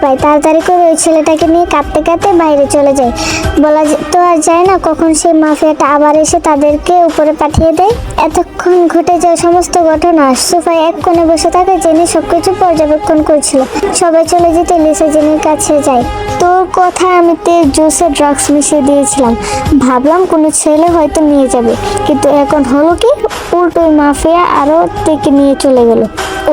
পায়। তাড়াতাড়ি করে ওই ছেলেটাকে নিয়ে কাঁদতে কাঁদতে বাইরে চলে যায়। বলা তো আর যায় না, কখন সেই মাফিয়াটা আবার এসে তাদেরকে উপরে পাঠিয়ে দেয়। এতক্ষণ ঘটে যাওয়া সমস্ত ঘটনা। সোফায় এক কোণে বসে থাকে, জেনি সবকিছু পর্যবেক্ষণ করছিল। সবাই চলে যেতে লিসা জেনির কাছে যায়। তোর কথা আমি তে জুসে ড্রাগস মিশিয়ে দিয়েছিলাম। ভাবলাম কোনো ছেলে হয়তো নিয়ে যাবে। কিন্তু এখন হলো কি উল্টো মাফিয়া আরও তেকে নিয়ে চলে গেল।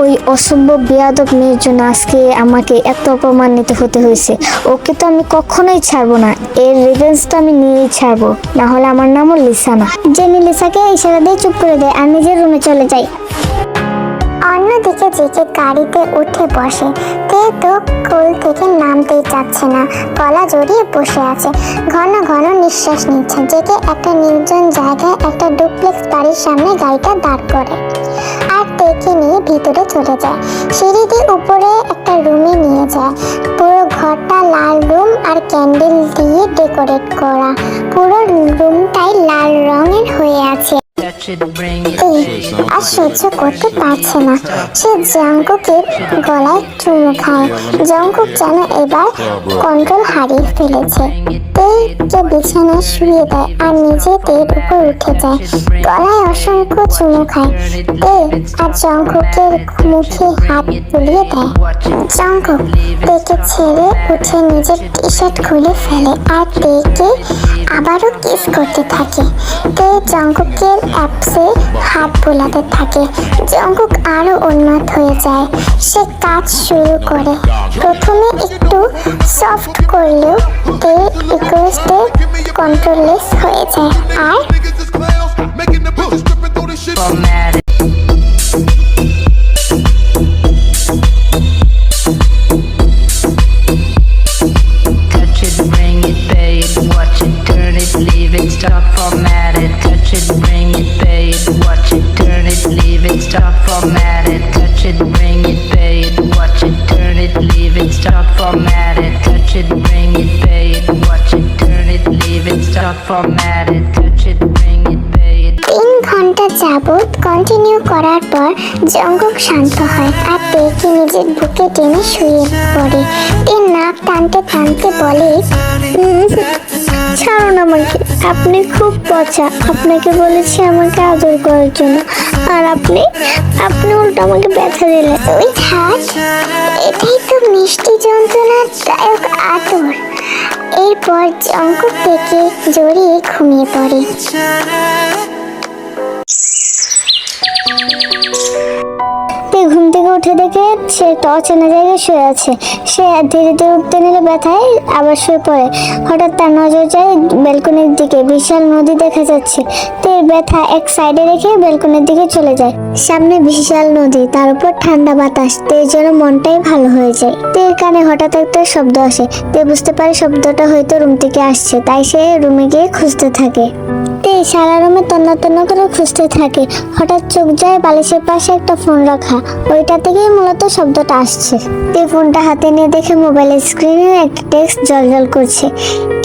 ওই অসম্ভব বেয়াদব মেয়ের জন্য আজকে আমাকে এত অপমানিত হতে হয়েছে। ওকে তো আমি কখনোই ছাড়বো না। এর রিভেন্স তো আমি নিয়েই ছাড়বো। না হলে আমার নামও লিসা না। জেনি লিসাকে ইশারা দিয়ে চুপ করে দেয়, আর নিজের রুমে চলে যায়। অন্যদিকে জেকে গাড়িতে উঠে বসে। তে তো কোল থেকে নামতেই চাচ্ছে না। গলা জড়িয়ে বসে আছে। ঘন ঘন নিঃশ্বাস নিচ্ছে। জেকে একটা নির্জন জায়গায় একটা ডুপ্লেক্স বাড়ির সামনে গাড়িটা দাঁড় করে। আর তেকে নিয়ে ভিতরে চলে যায়। সিঁড়ি দিয়ে উপরে একটা রুমে নিয়ে যায়। পুরো ঘরটা লাল রুম আর ক্যান্ডেল দিয়ে ডেকোরেট করা। পুরো রুমটাই লাল রঙের হয়ে আছে। এই আর সহ্য করতে পারছে না, সে জঙ্কুকের গলায় চুমু খায়। জঙ্কুক যেন এবার কন্ট্রোল হারিয়ে ফেলেছে। তেকে বিছানায় শুয়ে দেয় আর নিজে তের উপর উঠে যায়। গলায় অসংখ্য চুমু খায়। তে আর জঙ্কুকের মুখে হাত বুলিয়ে দেয়। জঙ্কুক তেকে ছেড়ে উঠে নিজের টি শার্ট খুলে ফেলে আর তেকে আবারও কিস করতে থাকে। তে জঙ্কুকের অ্যাপসে হাত বোলাতে থাকে। জঙ্কুক আরও উন্নত হয়ে যায়। সে কাজ শুরু করে। প্রথমে একটু সফট করলেও এ রিকোয়েস্টে কন্ট্রোললেস হয়ে যায়। আর তিন ঘণ্টা যাবৎ কন্টিনিউ করার পর জঙ্গক শান্ত হয় আর নিজের বুকে টেনে শুয়ে পড়ে। নাক টানতে টানতে বলে "উম, ছাড়ুন আমাকে আপনি খুব পচা। আপনাকে বলেছি আমাকে আদর করার জন্য। আর আপনি আপনি উল্টো আমাকে ব্যথা দিলেন। ওই থাক এটাই তো মিষ্টি যন্ত্রণার আদর। এরপর জঙ্কুক থেকে জড়িয়ে ঘুমিয়ে পড়ে। উঠে দেখে সে একটা অচেনা জায়গায় শুয়ে আছে। সে ধীরে ধীরে উঠতে নিলে ব্যথায় আবার শুয়ে পড়ে। হঠাৎ তার নজর যায় ব্যালকনির দিকে, বিশাল নদী দেখা যাচ্ছে। তের ব্যথা এক সাইডে রেখে ব্যালকনির দিকে চলে যায়। সামনে বিশাল নদী, তার উপর ঠান্ডা বাতাস, তের যেন মনটাই ভালো হয়ে যায়। তের কানে হঠাৎ একটা শব্দ আসে। তে বুঝতে পারে শব্দটা হয়তো রুম থেকে আসছে, তাই সে রুমে গিয়ে খুঁজতে থাকে। তে সারা রুমে তন্ন তন্ন করে খুঁজতে থাকে? হঠাৎ চোখ যায় বালিশের পাশে একটা ফোন রাখা। ওইটা থেকেই মূলত শব্দটা আসছে। তে ফোনটা হাতে নিয়ে দেখে মোবাইলের স্ক্রিনে একটা টেক্সট জলজল করছে।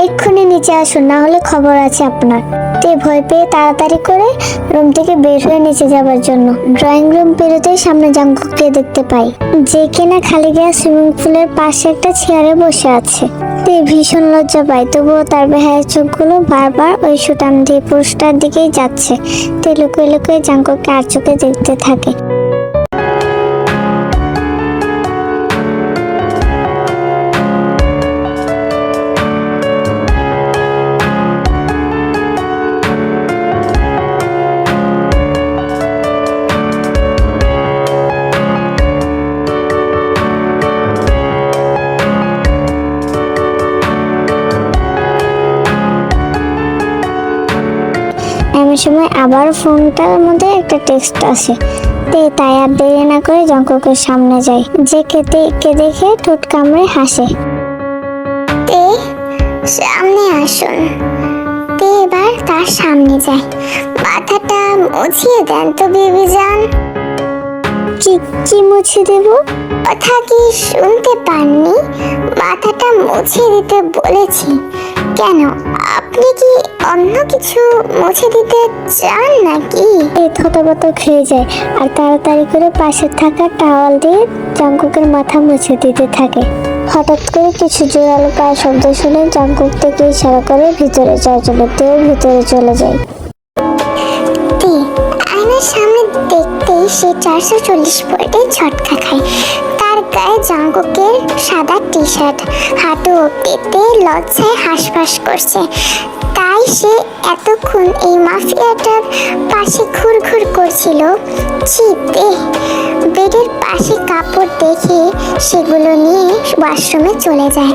এক্ষুনি নিচে আসুন, না হলে খবর আছে আপনার। তে ভয় পেয়ে তাড়াতাড়ি করে রুম থেকে বের হয়ে নিচে যাবার জন্য। ড্রয়িং রুম পেরোতেই সামনে জাঙ্কুককে দেখতে পাই। যে কিনা খালি গায়ে সুইমিং পুলের পাশে একটা চেয়ারে বসে আছে। তে ভীষণ লজ্জা পায়, তবুও তার বেহায়ের চোখগুলো বারবার ওই সুটান দিয়ে পুরুষটার দিকেই যাচ্ছে। তে লুকিয়ে লুকিয়ে জাঙ্কুককে আর চোখে দেখতে থাকে। আবার ফোনটার মধ্যে একটা টেক্সট আসে। তাই আর দেরি না করে জঙ্কুকের সামনে যায় যে কেতে কে দেখে ঠোঁট কামড়ে হাসে। সামনে আসুন। তে এবার তার সামনে যায়। মাথাটা মুছিয়ে দেন তো বেবি যান কি কি মুছে দেব? কথা কি শুনতে পাননি? মাথাটা মুছে দিতে বলেছি। কেন? আপনি কি অন্য কিছু মুছে দিতে চান নাকি? এই থতবত খেয়ে যায় আর তাড়াতাড়ি করে পাশে থাকা টাওয়াল দিয়ে জাঙ্কুকের মাথা মুছে দিতে থাকে। হঠাৎ করে কিছু জোরালো পায়ের শব্দ শুনে জাঙ্কুক থেকে ইশারা করে ভিতরে যাওয়ার জন্য তেও ভিতরে চলে যায়। আয়নার সামনে দেখতেই সে চারশো চল্লিশ পয়েন্টে ঝটকা খায়। গায়ে জাঙ্কুকের সাদা টি শার্ট হাঁটু পেতে লজ্জায় হাঁসফাঁস করছে। তাই সে এতক্ষণ এই মাফিয়াটার পাশে ঘুরঘুর করছিল। চিতে বেডের পাশে কাপড় দেখে সেগুলো নিয়ে ওয়াশরুমে চলে যায়।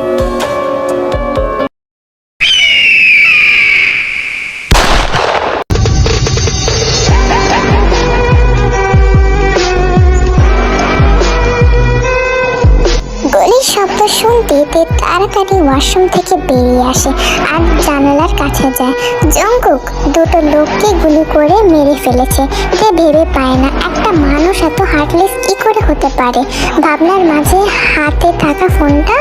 শুনতে তে তাড়াতাড়ি ওয়াশরুম থেকে বেরিয়ে আসে আর জানালার কাছে যায়, জঙ্কুক দুটো লোককে গুলি করে মেরে ফেলেছে। যে ভেবে পায় না, একটা মানুষ এত হার্টলেস কি করে হতে পারে? ভাবনার মাঝে হাতে থাকা ফোনটা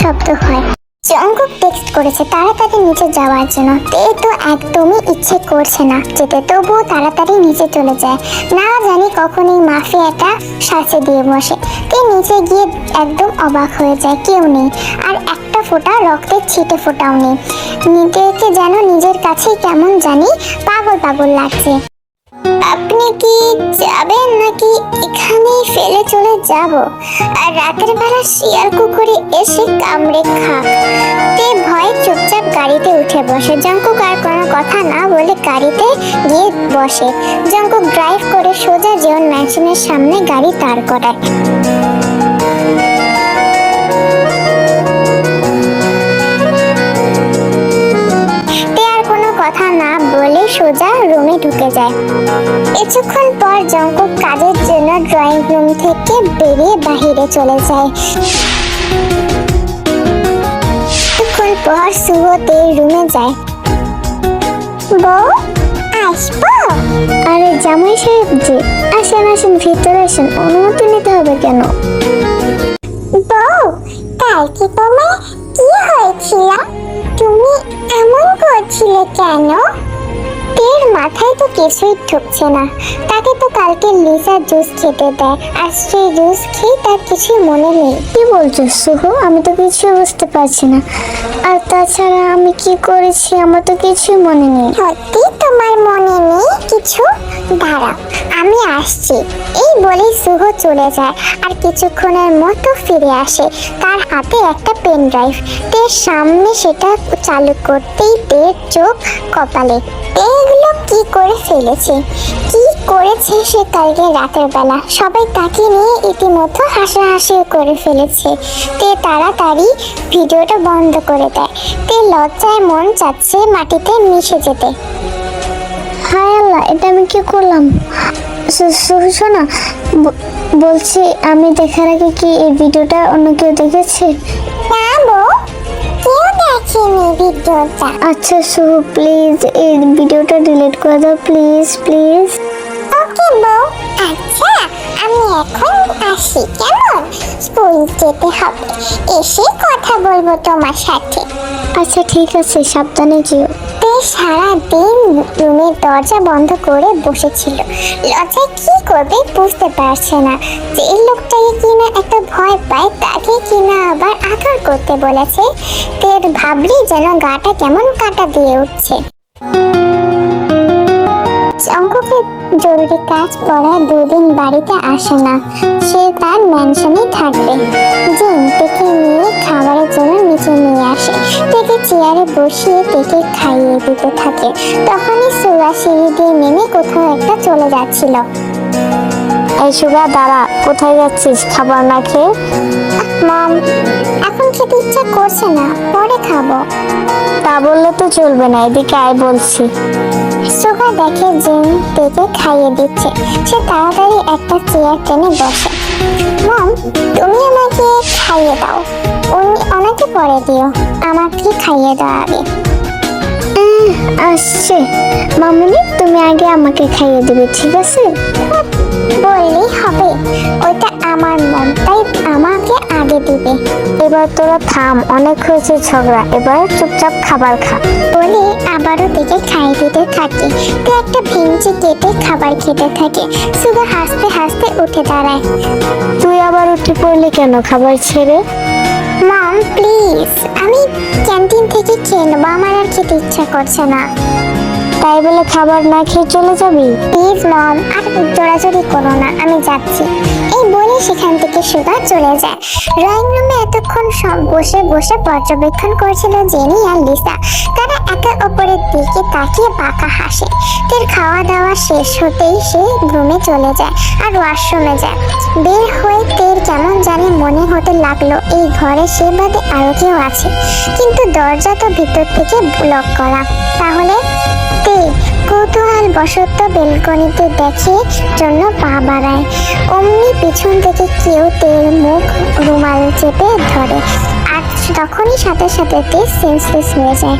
শব্দ হয়। জঙ্কুক টেক্সট করেছে, তাড়াতাড়ি নিচে যাওয়ার জন্য। তে তো একদমই ইচ্ছে করছে না যেতে, তবুও তাড়াতাড়ি নিচে চলে যায়। না জানি কখন এই মাফিয়াটা শাস্তি দিয়ে বসে। তে নিচে গিয়ে একদম অবাক হয়ে যায়, কেউ নেই। আর একটা ফোঁটা রক্তের ছিটে ফোটাও নেই। নিজেকে যেন নিজের কাছেই কেমন জানি পাগল পাগল লাগছে। আপনি কি যাবেন নাকি এখানেই ফেলে চলে যাব? আর রাতের বেলা শিয়াল কুকুরে এসে কামড়ে খাক। তে ভয়ে চুপচাপ গাড়িতে উঠে বসে। জঙ্কুক আর কোনো কথা না বলে গাড়িতে গিয়ে বসে। জঙ্কুক ড্রাইভ করে সোজা জীবন ম্যানশনের সামনে গাড়ি দাঁড় করায়। কথা না বলে সোজা রুমে ঢুকে যায়। কিছুক্ষণ পর জঙ্কুক কাজের জন্য ড্রয়িং রুম থেকে বেরিয়ে বাহিরে চলে যায়। পর সুহতে রুমে যায়। বউ, আসব? আরে জামাই সাহেব জি আসেন আসেন, ভিতরে আসেন, অনুমতি নিতে হবে কেন? বউ, কালকে তোমার কি হয়েছিল? তুমি এমন করছিলে কেন? তের মাথায় তো কিছুই ঠুকছে না। তাকে তো কালকে লিজা জুস খেতে দেয় আর সেই জুস খেয়ে তার কিছুই মনে নেই। কি বলছো সুহু আমি তো কিছুই বুঝতে পারছি না। আর তাছাড়া আমি কি করেছি? আমার তো কিছুই মনে নেই। সত্যি তোমার মনে নেই কিছু? দাঁড়াও আমি আসছি। এই বলে সুহ চলে যায় আর কিছুক্ষণের মতো ফিরে আসে। তার হাতে একটা পেন ড্রাইভ। তের সামনে সেটা চালু করতেই তের চোখ কপালে। এগুলো কি করে ফেলেছে? কি করেছে সে কালকে রাতের বেলা? সবাই তাকে নিয়ে ইতিমধ্যে হাসাহাসি করে ফেলেছে। তে তাড়াতাড়ি ভিডিওটা বন্ধ করে দেয়। তে লজ্জায় মন চাচ্ছে মাটিতে মিশে যেতে। হায় আল্লাহ এটা আমি কি করলাম? শোনা বলছি আমি দেখার আগে কি এই ভিডিওটা অন্য কেউ দেখেছে? না বউ কেউ দেখেনি ভিডিওটা। আচ্ছা শুভ প্লিজ এই ভিডিওটা ডিলিট করে দাও প্লিজ প্লিজ ওকে বউ আচ্ছা আমি এখন আসি কেমন? স্কুল যেতে হবে। এসে কথা বলব তোমার সাথে। আচ্ছা ঠিক আছে সাবধানে যেও। তে সারা দিন রুমের দরজা বন্ধ করে বসেছিল। লজ্জায় কি করবে বুঝতে পারছে না যে এই লোকটাকে কিনা একটা ভয় পায় তাকে কিনা আবার আদর করতে বলেছে। তের ভাবলি যেন গাটা কেমন কাটা দিয়ে উঠছে। অঙ্ককে জরুরি কাজ পড়ায় দুদিন বাড়িতে আসে না। সে তার ম্যানশনে থাকবে। জিন টেকে নিয়ে খাবারের জন্য নিচে নিয়ে আসে। টেকে চেয়ারে বসিয়ে টেকে খাইয়ে দিতে থাকে। তখনই সুগা সিঁড়ি দিয়ে নেমে কোথাও একটা চলে যাচ্ছিল। এই সুগা দাঁড়া কোথায় যাচ্ছিস? খাবার না খেয়ে? মম এখন খেতে ইচ্ছা করছে না পরে খাব। তা বললে তো চলবে না এদিকে আয় বলছি। সুগা দেখে জিন তেকে খাইয়ে দিচ্ছে। সে তাড়াতাড়ি একটা চেয়ার টেনে বসে। মম তুমি আমাকে খাইয়ে দাও। উনি ওনাকে পরে দিও। আমাকে খাইয়ে দাও আগে। আসছে। মামুনি, তুমি আগে আমাকে খাইয়ে দেবে, ঠিক আছে? বললেই হবে। ওইটা আমার মন তাই আমাকে আগে দিবে। এবার তোরা থাম, অনেক হয়েছে ঝগড়া। এবার চুপচাপ খাবার খা। বলে আবারও দেখে খাইয়ে দিতে থাকে। তো একটা ভেঞ্চি কেটে খাবার খেতে থাকে। সুগা হাসতে হাসতে উঠে দাঁড়ায়। তুই আবার উঠে পড়লি কেন? খাবার ছেড়ে? মম প্লিজ আমি ক্যান্টিন থেকে খেয়ে নেব আমার আর খেতে ইচ্ছা করছে না। তাই বলে খাবার না খেয়ে চলে যাবি? প্লিজ মম আর জোড়াজোড়ি করো না। আমি যাচ্ছি। এই বলে সেখান থেকে সুধা চলে যায়। ড্রয়িং রুমে এতক্ষণ সব বসে বসে পর্যবেক্ষণ করছিল জেনি আর লিসা। তারা একে অপরের দিকে তাকিয়ে পাকা হাসে। তের খাওয়া দাওয়া শেষ হতেই সে রুমে চলে যায় আর ওয়াশরুমে যায়। বের হয়ে তের কেমন জানি মনে হতে লাগল, এই ঘরে সে বাদে আরও কেউ আছে। কিন্তু দরজা তো ভিতর থেকে ব্লক করা। তাহলে তে কৌতূহল বশত বেলকনিতে দেখে জন্য পা বাড়ায়। অমনি পিছন থেকে কেউ তের মুখ রুমাল চেপে ধরে। তখনই সাথে সাথে টেস্ট সেন্সলেস হয়ে যায়।